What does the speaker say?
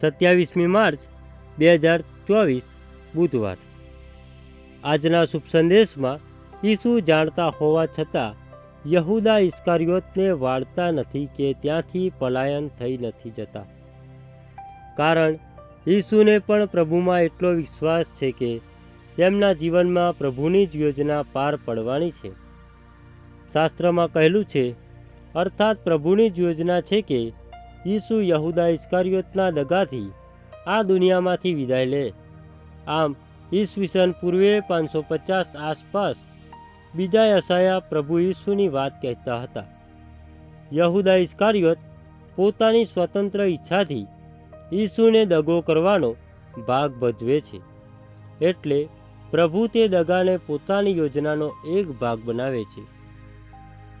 સત્યાવીસમી March બે હજાર ચોવીસ બુધવાર. આજના શુભ સંદેશમાં ઈસુ જાણતા હોવા છતાં યહુદા ઇસ્કારિયોતને વાળતા નથી કે ત્યાંથી પલાયન થઈ નથી જતા. કારણ ઈસુને પણ પ્રભુમાં એટલો વિશ્વાસ છે કે તેમના જીવનમાં પ્રભુની જ યોજના પાર પડવાની છે. શાસ્ત્રમાં કહેલું છે, અર્થાત પ્રભુની જ યોજના છે કે ઈસુ યહુદા ઇસ્કારિયોતના દગાથી આ દુનિયામાંથી વિદાય લે. આમ, ઈસવીસન પૂર્વે પાંચસો પચાસ આસપાસ બીજા યસાયા પ્રભુ ઈસુની વાત કહેતા હતા. યહુદા ઇસ્કારિયોત પોતાની સ્વતંત્ર ઈચ્છાથી ઈસુને દગો કરવાનો ભાગ ભજવે છે. એટલે પ્રભુ તે દગાને પોતાની યોજનાનો એક ભાગ બનાવે છે.